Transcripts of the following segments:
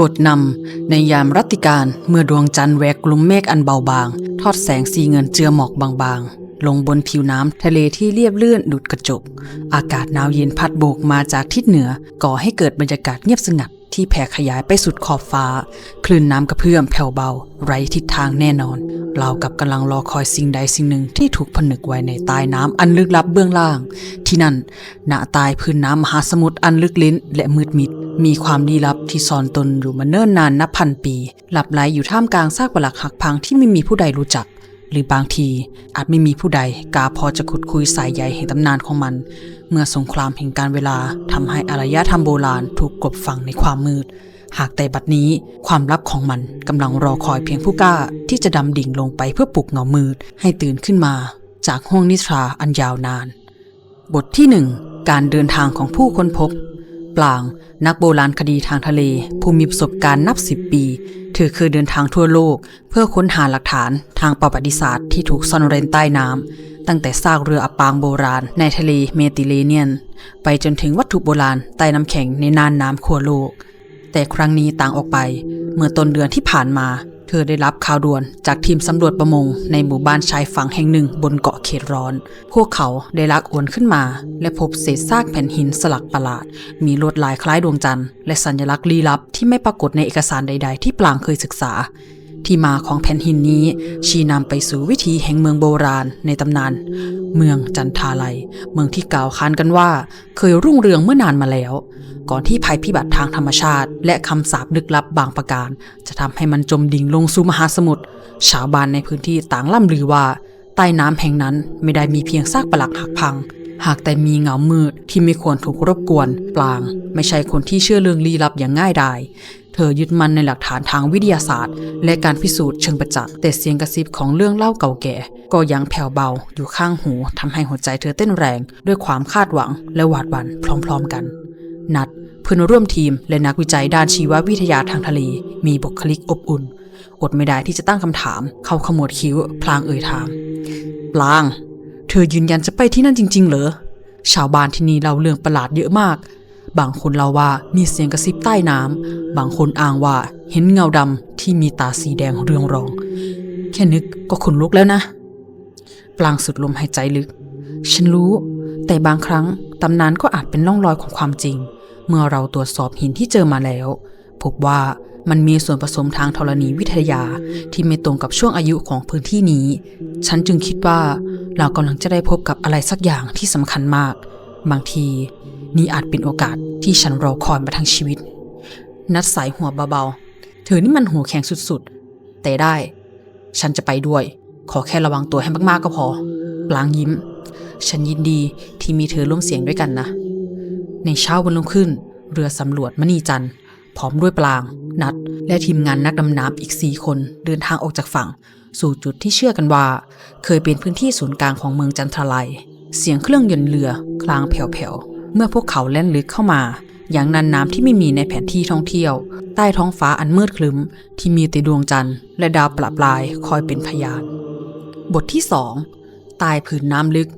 บทนำในยามรัติการเมื่อดวงจันทร์แหวกกลุ่มเมฆอันเบาบาง ทอดแสงสีเงินเจือหมอกบางๆ ลงบนผิวน้ำทะเลที่เรียบเลื่อนดุดกระจก อากาศหนาวเย็นพัดโบกมาจากทิศเหนือ ก่อให้เกิดบรรยากาศเงียบสงัด ที่แผ่ขยายไปสุดขอบฟ้า คลื่นน้ำกระเพื่อมแผ่วเบา ไร้ทิศทางแน่นอนเรากับกำลังรอคอยสิ่งใดสิ่งหนึ่งที่ถูกผนึกไว้ในใต้น้ำอันลึกลับเบื้องล่าง ที่นั่นณใตายพื้นน้ำมหาสมุทรอันลึกลิ้น และมืดมิด มีความลี้ลับที่ซ่อนตนอยู่มาเนิ่นนานนับพันปี หลับไหลอยู่ท่ามกลางซากปรักหักพังที่ไม่มีผู้ใดรู้จัก หรือบางทีอาจไม่มีผู้ใดกล้าพอจะขุดคุยสายใยแห่งตำนานของมัน เมื่อสงครามแห่งการเวลาทำให้อารยธรรมโบราณถูกกลบฝังในความมืด หากแต่บัดนี้ความลับของมันกำลังรอคอยเพียงผู้กล้าที่จะดำดิ่งลงไปเพื่อปลุกเงามืดให้ตื่นขึ้นมา จากห้วงนิทราอันยาวนาน บทที่หนึ่งการเดินทางของผู้ค้นพบปลาง นักโบราณคดีทางทะเล ผู้มีประสบการณ์นับสิบปี ถือคือเดินทางทั่วโลก เพื่อค้นหาหลักฐานทางประวัติศาสตร์ที่ถูกซ่อนเร้นใต้น้ำตั้งแต่ซากเรืออับปางโบราณในทะเลเมดิเตอร์เรเนียน ไปจนถึงวัตถุโบราณใต้น้ำแข็งในน่านน้ำขั้วโลก แต่ครั้งนี้ต่างออกไป เมื่อต้นเดือนที่ผ่านมา เธอได้รับข่าวด่วนจากทีมสำรวจประมงในหมู่บ้านชายฝั่งแห่งหนึ่งบนเกาะเขตร้อน พวกเขาได้ลักอวนขึ้นมา และพบเศษซากแผ่นหินสลักประหลาด มีลวดลายคล้ายดวงจันทร์และสัญลักษณ์ลี้ลับที่ไม่ปรากฏในเอกสารใด ๆ ที่ปลางเคยศึกษา ที่มาของแผ่นหินนี้ชี้นำไปสู่วิถีแห่งเมืองโบราณในตำนาน เมืองจันทาลัย เมืองที่กล่าวขานกันว่า เคยรุ่งเรืองเมื่อนานมาแล้ว ก่อนที่ภัยพิบัติทางธรรมชาติ และคำสาปลึกลับบางประการ จะทำให้มันจมดิ่งลงสู่มหาสมุทรชาวบ้านในพื้นที่ต่างล่ำลือว่า ใต้น้ำแห่งนั้นไม่ได้มีเพียงซากปรักหักพัง หากแต่มีเงามืดที่ไม่ควรถูกรบกวน ปลาง ไม่ใช่คนที่เชื่อเรื่องลี้ลับอย่างง่ายดาย เธอยึดมั่นในหลักฐานทางวิทยาศาสตร์ และการพิสูจน์เชิงประจักษ์แต่เสียงกระซิบของเรื่องเล่าเก่าแก่ ก็ยังแผ่วเบาอยู่ข้างหูทำให้หัวใจเธอเต้นแรงด้วยความคาดหวังและหวาดหวั่นพร้อมๆกัน นัดเพื่อนร่วมทีมและนักวิจัยด้านชีววิทยาทางทะเล มีบุคลิกอบอุ่น อดไม่ได้ที่จะตั้งคำถาม เขาขมวดคิ้ว พลางเอ่ยถาม ปลาง เธอยืนยันจะไปที่นั่นจริง ๆ เหรอ ชาวบ้านที่นี่เล่าเรื่องประหลาดเยอะมาก บางคนเล่าว่ามีเสียงกระซิบใต้น้ำบางคนอ้างว่าเห็นเงาดำที่มีตาสีแดงเรืองรอง แค่นึกก็ขนลุกแล้วนะ ปลางสุดลมหายใจลึก ฉันรู้ แต่บางครั้งตำนานก็อาจเป็นร่องรอยของความจริง เมื่อเราตรวจสอบหินที่เจอมาแล้ว พบว่า มันมีส่วนผสมทางธรณีวิทยาที่ไม่ตรงกับช่วงอายุของพื้นที่นี้ ฉันจึงคิดว่าเรากำลังจะได้พบกับอะไรสักอย่างที่สำคัญมาก บางที นี่อาจเป็นโอกาสที่ฉันรอคอยมาทั้งชีวิต นัดสายหัวเบาๆเธอนี่มันหัวแข็งสุดๆ แต่ได้ ฉันจะไปด้วย ขอแค่ระวังตัวให้มากๆก็พอปลางยิ้ม ฉันยินดีที่มีเธอร่วมเสียงด้วยกันนะ ในเช้าวันรุ่งขึ้น เรือสำรวจมณีจันทร์พร้อมด้วยปลาง นัด และทีมงานนักดำน้ำอีกสี่คนเดินทางออกจากฝั่ง สู่จุดที่เชื่อกันว่า เคยเป็นพื้นที่ศูนย์กลางของเมืองจันทราลัยเสียงเครื่องยนต์เรือคลางแผ่วๆ เมื่อพวกเขาแล่นลึกเข้ามา อย่างนันน้ำที่ไม่มีในแผนที่ท่องเที่ยว ใต้ท้องฟ้าอันมืดครึ้ม ที่มีแต่ดวงจันทร์และดาวประปรายคอยเป็นพยาน บทที่สองใต้ผืนน้ำลึก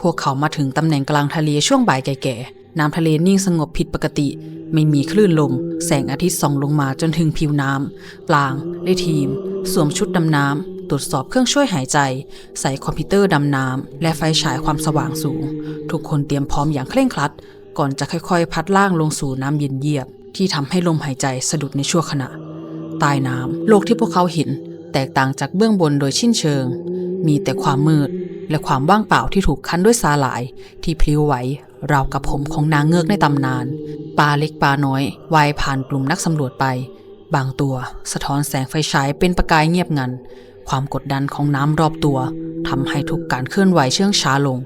พวกเขามาถึงตำแหน่งกลางทะเลช่วงบ่ายแก่ น้ำทะเลนิ่งสงบผิดปกติ ไม่มีคลื่นลม แสงอาทิตย์ส่องลงมาจนถึงผิวน้ำปลางและทีม สวมชุดดำน้ำตรวจสอบเครื่องช่วยหายใจ ใส่คอมพิวเตอร์ดำน้ำ และไฟฉายความสว่างสูง ทุกคนเตรียมพร้อมอย่างเคร่งครัด ก่อนจะค่อยๆ พัดล่างลงสู่น้ำเย็นเยียบ ที่ทำให้ลมหายใจสะดุดในชั่วขณะ ใต้น้ำโลกที่พวกเขาเห็น แตกต่างจากเบื้องบนโดยชิ้นเชิง มีแต่ความมืด และความว่างเปล่าที่ถูกคั้นด้วยสาหร่าย ที่พลิ้วไหว ราวกับผมของนางเงือกในตำนาน ปลาเล็กปลาน้อยว่ายผ่านกลุ่มนักสำรวจไป บางตัวสะท้อนแสงไฟฉายเป็นประกายเงียบงัน ความกดดันของน้ำรอบตัวทำให้ทุกการเคลื่อนไหวเชื่องช้าลง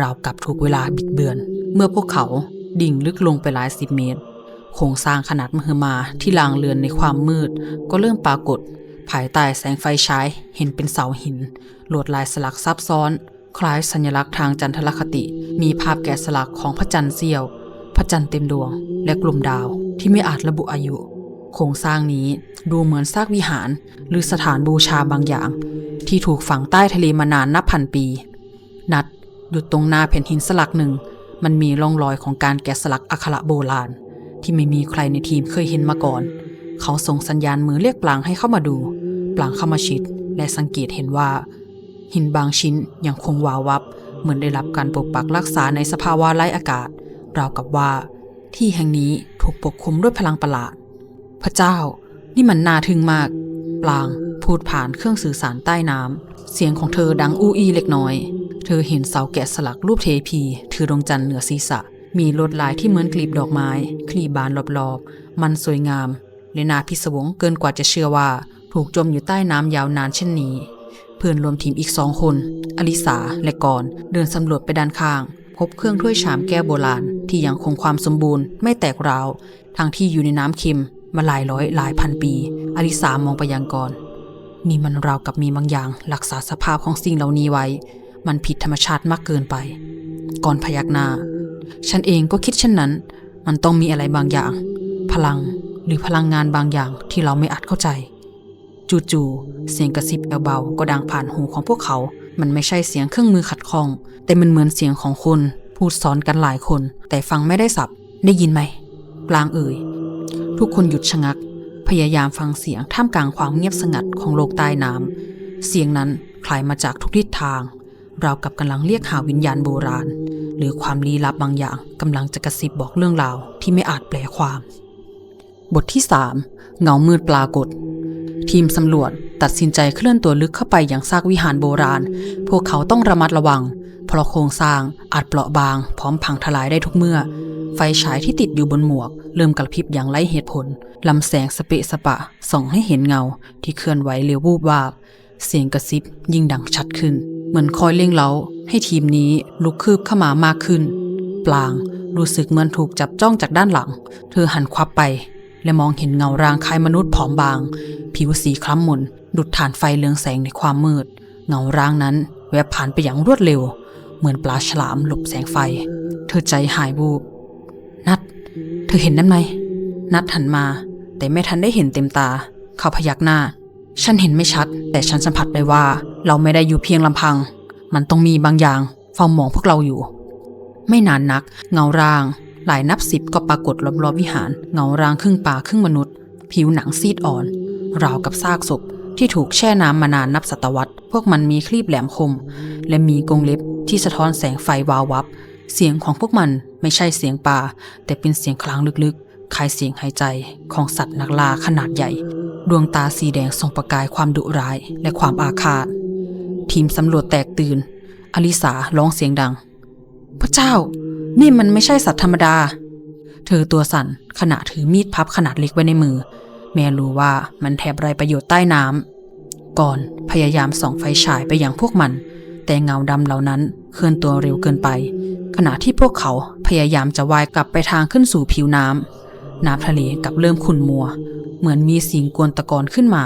ราวกับถูกเวลาบิดเบือน เมื่อพวกเขาดิ่งลึกลงไปหลายสิบเมตร โครงสร้างขนาดมหึมาที่ลางเลือนในความมืด ก็เริ่มปรากฏ ภายใต้แสงไฟฉายเห็นเป็นเสาหิน ลวดลายสลักซับซ้อน คล้ายสัญลักษณ์ทางจันทรคติ มีภาพแกะสลักของพระจันทร์เสี้ยว พระจันทร์เต็มดวง และกลุ่มดาวที่ไม่อาจระบุอายุ โครงสร้างนี้ดูเหมือนซากวิหาร หรือสถานบูชาบางอย่าง ที่ถูกฝังใต้ทะเลมานานนับพันปี นัดหยุดตรงหน้าแผ่นหินสลักหนึ่ง มันมีร่องรอยของการแกะสลักอักขระโบราณ ที่ไม่มีใครในทีมเคยเห็นมาก่อน เขาส่งสัญญาณมือเรียกปลางให้เข้ามาดู ปลางเข้ามาชิด และสังเกตเห็นว่า หินบางชิ้นยังคงวาววับ เหมือนได้รับการปกปักรักษาในสภาวะไร้อากาศ ราวกับว่า ที่แห่งนี้ถูกปกคลุมด้วยพลังประหลาด พระเจ้า นี่มันน่าทึ่งมาก ปลางพูดผ่านเครื่องสื่อสารใต้น้ำ เสียงของเธอดังอู้อี้เล็กน้อย เธอเห็นเสาแกะสลักรูปเทพีถือดวงจันทร์เหนือศีรษะ มีลวดลายที่เหมือนกลีบดอกไม้ คลีบานรอบๆ มันสวยงามและนาพิศวงเกินกว่าจะเชื่อว่า ถูกจมอยู่ใต้น้ำยาวนานเช่นนี้ พื่อนรวมทีมอีกสองคน อลิสาและกรเดินสำรวจไปด้านข้าง พบเครื่องถ้วยชามแก้วโบราณ ที่ยังคงความสมบูรณ์ไม่แตกร้าวทั้งที่อยู่ในน้ำเค็มมาหลายร้อยหลายพันปี อลิสามองไปยังกรนี่มันราวกับมีบางอย่างรักษาสภาพของสิ่งเหล่านี้ไว้ มันผิดธรรมชาติมากเกินไป ก่อนพยักหน้า ฉันเองก็คิดเช่นนั้น มันต้องมีอะไรบางอย่าง พลังหรือพลังงานบางอย่างที่เราไม่อาจเข้าใจ จู่ๆเสียงกระซิบเบาๆก็ดังผ่านหูของพวกเขา มันไม่ใช่เสียงเครื่องมือขัดข้อง แต่มันเหมือนเสียงของคน พูดซ้อนกันหลายคน แต่ฟังไม่ได้สับ ได้ยินไหมปลางเอ่ย ทุกคนหยุดชะงัก พยายามฟังเสียงท่ามกลางความเงียบสงัดของโลกใต้น้ำ เสียงนั้นคลายมาจากทุกทิศทาง เราวกับกำลังเรียกหาวิญญาณโบราณ หรือความลี้ลับบางอย่างกำลังจะกระซิบบอกเรื่องราวที่ไม่อาจแปลความ บทที่ 3 เงามืดปรากฏ ทีมสำรวจตัดสินใจเคลื่อนตัวลึกเข้าไปอยังซากวิหารโบราณ พวกเขาต้องระมัดระวัง เพราะโครงสร้างอาจเปราะบาง พร้อมพังทลายได้ทุกเมื่อ ไฟฉายที่ติดอยู่บนหมวก เริ่มกระพริบอย่างไร้เหตุผลลำแสงสเปะสปะส่องให้เห็นเงา ที่เคลื่อนไหวเร็ววูบวาบ เสียงกระซิบยิ่งดังชัดขึ้น เหมือนคอยเร่งเร้าให้ทีมนี้ลุกคืบเข้ามามากขึ้น ปลางรู้สึกเหมือนถูกจับจ้องจากด้านหลัง เธอหันควับไป และมองเห็นเงารางคล้ายมนุษย์ผอมบาง ผิวสีคล้ำหม่นดุดฐานไฟเรืองแสงในความมืด เงารางนั้นแวบผ่านไปอย่างรวดเร็ว เหมือนปลาฉลามหลบแสงไฟ เธอใจหายวูบ นัด เธอเห็นนั่นไหม นัดหันมา แต่ไม่ทันได้เห็นเต็มตา เขาพยักหน้า ฉันเห็นไม่ชัด แต่ฉันสัมผัสได้ว่า เราไม่ได้อยู่เพียงลำพัง มันต้องมีบางอย่างเฝ้ามองพวกเราอยู่ ไม่นานนัก เงาร่าง หลายนับสิบก็ปรากฏรอบๆวิหาร เงาร่างครึ่งป่าครึ่งมนุษย์ ผิวหนังซีดอ่อน ราวกับซากศพที่ถูกแช่น้ำมานานนับศตวรรษ พวกมันมีคลีบแหลมคม และมีกรงเล็บที่สะท้อนแสงไฟวาววับ เสียงของพวกมันไม่ใช่เสียงป่า แต่เป็นเสียงคลางลึกๆ คล้ายเสียงหายใจของสัตว์นักล่าขนาดใหญ่ ดวงตาสีแดงส่องประกายความดุร้ายและความอาฆาต ทีมสำรวจแตกตื่น อลิสาร้องเสียงดัง พระเจ้า นี่มันไม่ใช่สัตว์ธรรมดา เธอตัวสั่นขณะถือมีดพับขนาดเล็กไว้ในมือ แม่รู้ว่ามันแทบไรประโยชน์ใต้น้ำ ก่อนพยายามส่องไฟฉายไปยังพวกมัน แต่เงาดำเหล่านั้นเคลื่อนตัวเร็วเกินไป ขณะที่พวกเขาพยายามจะว่ายกลับไปทางขึ้นสู่ผิวน้ำ น้ำทะเลกลับเริ่มขุ่นมัว เหมือนมีสิ่งกวนตะกอนขึ้นมา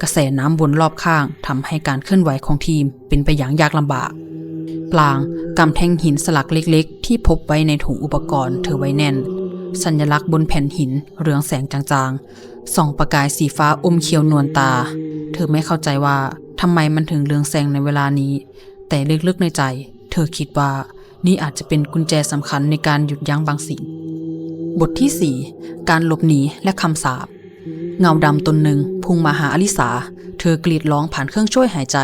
กระแสน้ำวนรอบข้างทำให้การเคลื่อนไหวของทีมเป็นไปอย่างยากลำบาก ปลางกำแท่งหินสลักเล็กๆ ที่พบไว้ในถุงอุปกรณ์เธอไว้แน่น สัญลักษณ์บนแผ่นหินเรืองแสงจางๆ ส่องประกายสีฟ้าอมเขียวนวลตา เธอไม่เข้าใจว่าทำไมมันถึงเรืองแสงในเวลานี้ แต่ลึกๆในใจ เธอคิดว่านี่อาจจะเป็นกุญแจสำคัญในการหยุดยั้งบางสิ่ง บทที่ 4 การหลบหนีและคำสาป เงาดำตนหนึ่งพุ่งมาหาอลิสา เธอกรีดร้องผ่านเครื่องช่วยหายใจ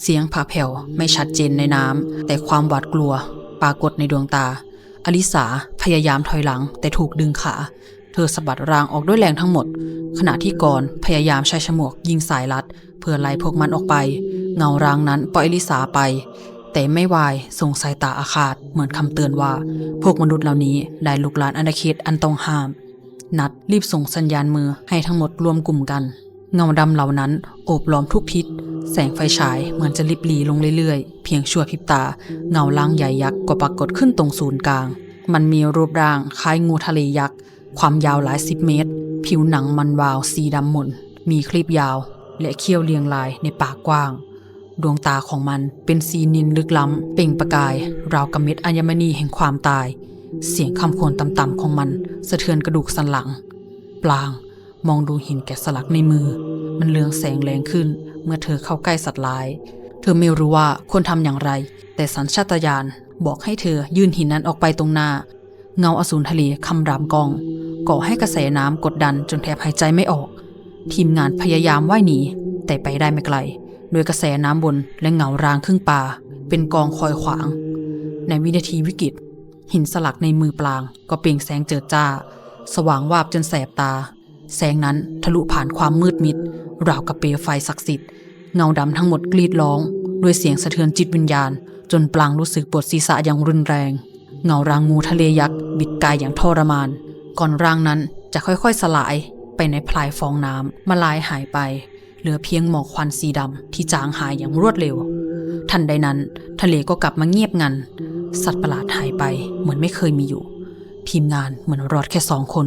เสียงผ่าแผ่วไม่ชัดเจนในน้ำ แต่ความหวาดกลัว ปรากฏในดวงตา อลิสาพยายามถอยหลัง แต่ถูกดึงขา เธอสะบัดรางออกด้วยแรงทั้งหมด ขณะที่กรพยายามใช้ฉมวกยิงสายลัด เพื่อไล่พวกมันออกไป เงารางนั้นปล่อยอลิสาไป แต่ไม่วายส่งสายตาอาฆาตเหมือนคำเตือนว่า พวกมนุษย์เหล่านี้ได้ลุกลานอาณาเขตอันต้องห้าม นัดรีบส่งสัญญาณมือให้ทั้งหมดรวมกลุ่มกัน เงาดำเหล่านั้นโอบล้อมทุกทิศแสงไฟฉายเหมือนจะลิบหลีลงเรื่อยๆ เพียงชั่วพริบตา เงาล่างใหญ่ยักษ์ก็ปรากฏขึ้นตรงศูนย์กลาง มันมีรูปร่างคล้ายงูทะเลยักษ์ ความยาวหลายสิบเมตร ผิวหนังมันวาวสีดำหม่น มีคลีบยาว และเขี้ยวเรียงรายในปากกว้าง ดวงตาของมันเป็นสีนินลึกล้ำ เปล่งประกาย ราวกับเม็ดอัญมณีแห่งความตาย เสียงคำโครนต่ำๆของมันสะเทือนกระดูกสันหลัง ปลางมองดูหินแกะสลักในมือ มันเลืองแสงแรงขึ้น เมื่อเธอเข้าใกล้สัตว์ร้าย เธอไม่รู้ว่าควรทำอย่างไร แต่สัญชาตญาณบอกให้เธอยื่นหินนั้นออกไปตรงหน้า เงาอสูรทะเลคำรามกอง ก่อให้กระแสน้ำกดดันจนแทบหายใจไม่ออก ทีมงานพยายามว่ายหนี แต่ไปได้ไม่ไกลโดยกระแสน้ำบนและเงารางครึ่งป่า เป็นกองคอยขวาง ในวินาทีวิกฤต หินสลักในมือปลางก็เปล่งแสงเจิดจ้า สว่างวาบจนแสบตา แสงนั้นทะลุผ่านความมืดมิด ราวกับเปลวไฟศักดิ์สิทธิ์เงาดำทั้งหมดกรีดร้อง ด้วยเสียงสะเทือนจิตวิญญาณ จนปลางรู้สึกปวดศีรษะอย่างรุนแรง เงารางงูทะเลยักษ์บิดกายอย่างทรมาน ก่อนร่างนั้นจะค่อยๆสลายไปในพลายฟองน้ำมาลายหายไป เหลือเพียงหมอกควันสีดำที่จางหายอย่างรวดเร็ว ทันใดนั้น ทะเลก็กลับมาเงียบงัน สัตว์ประหลาดหายไปเหมือนไม่เคยมีอยู่ ทีมงานเหมือนรอดแค่สองคน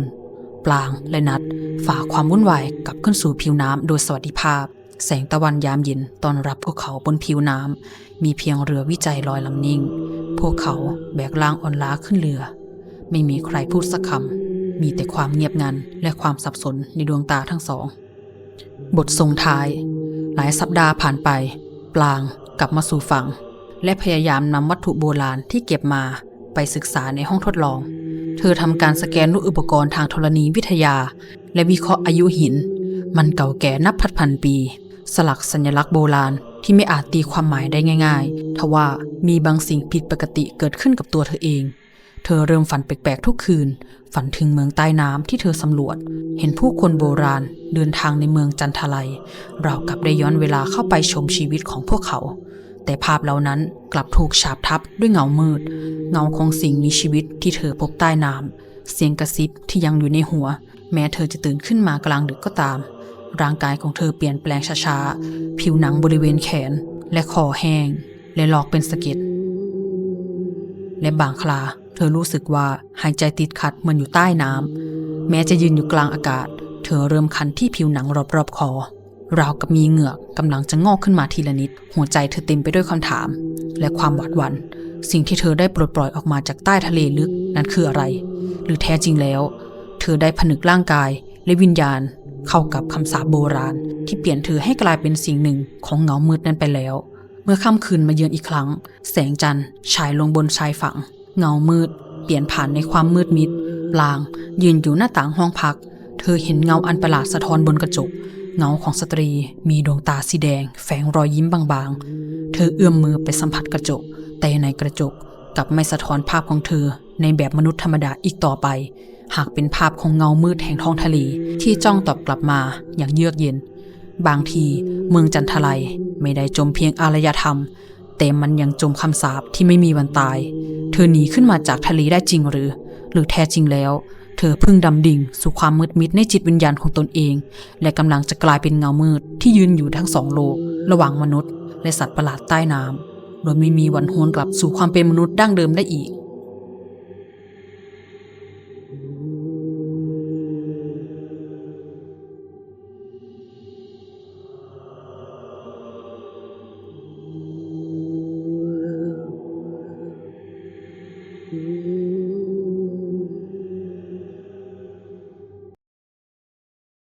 ปลางและนัด ฝ่าความวุ่นวายกลับขึ้นสู่ผิวน้ำโดยสวัสดิภาพ แสงตะวันยามเย็นตอนรับพวกเขาบนผิวน้ำมีเพียงเรือวิจัยลอยลำนิ่ง พวกเขาแบกร่างอ่อนล้าขึ้นเรือ ไม่มีใครพูดสักคำมีแต่ความเงียบงันและความสับสนในดวงตาทั้งสอง บทส่งท้าย หลายสัปดาห์ผ่านไป ปลางกลับมาสู่ฝั่ง และพยายามนำวัตถุโบราณที่เก็บมาไปศึกษาในห้องทดลอง เธอทำการสแกนรูปอุปกรณ์ทางธรณีวิทยา และวิเคราะห์อายุหิน มันเก่าแก่นับพันพันปี สลักสัญลักษณ์โบราณที่ไม่อาจตีความหมายได้ง่ายๆทว่ามีบางสิ่งผิดปกติเกิดขึ้นกับตัวเธอเอง เธอเริ่มฝันแปลกๆทุกคืน ฝันถึงเมืองใต้น้ำที่เธอสำรวจ เห็นผู้คนโบราณเดินทางในเมืองจันทไลราวกับได้ย้อนเวลาเข้าไปชมชีวิตของพวกเขา แต่ภาพเหล่านั้นกลับถูกฉาบทับด้วยเงามืด เงาของสิ่งมีชีวิตที่เธอพบใต้น้ำเสียงกระซิบที่ยังอยู่ในหัว แม้เธอจะตื่นขึ้นมากลางดึกก็ตาม ร่างกายของเธอเปลี่ยนแปลงช้าๆ ผิวหนังบริเวณแขน และคอแห้ง และหลอกเป็นสะเก็ดและบางครา เธอรู้สึกว่าหายใจติดขัดเหมือนอยู่ใต้น้ำแม้จะยืนอยู่กลางอากาศ เธอเริ่มคันที่ผิวหนังรอบๆคอ ราวกับมีเหงือกกำลังจะงอกขึ้นมาทีละนิด หัวใจเธอเต็มไปด้วยคำถาม และความหวาดหวัน่นสิ่งที่เธอได้ปลดปล่อยออกมาจากใต้ทะเลลึกนั้นคืออะไร หรือแท้จริงแล้ว เธอได้ผนึกร่างกายและวิญญาณ เข้ากับคำสาปโบราณ ที่เปลี่ยนเธอให้กลายเป็นสิ่งหนึ่งของเงามืดนั้นไปแล้ว เมื่อค่ำคืนมาเยือนอีกครั้ง แสงจันทร์ฉายลงบนชายฝั่ง เงามืด เปลี่ยนผ่านในความมืดมิดลาง ยืนอยู่หน้าต่างห้องพัก เธอเห็นเงาอันประหลาดสะท้อนบนกระจก เงาของสตรีมีดวงตาสีแดง แฝงรอยยิ้มบางๆ เธอเอื้อมมือไปสัมผัสกระจก แต่ในกระจกกลับไม่สะท้อนภาพของเธอในแบบมนุษย์ธรรมดาอีกต่อไป หากเป็นภาพของเงามืดแห่งท้องทะเลที่จ้องตอบกลับมาอย่างเยือกเย็น บางทีเมืองจันทไลไม่ได้จมเพียงอารยธรรม แต่มันยังจมคำสาปที่ไม่มีวันตาย เธอหนีขึ้นมาจากทะเลได้จริงหรือ หรือแท้จริงแล้ว เธอเพิ่งดำดิ่งสู่ความมืดมิดในจิตวิญญาณของตนเอง และกำลังจะกลายเป็นเงามืดที่ยืนอยู่ทั้งสองโลก ระหว่างมนุษย์ และสัตว์ประหลาดใต้น้ำโดยไม่มีวันหวนกลับสู่ความเป็นมนุษย์ดั้งเดิมได้อีก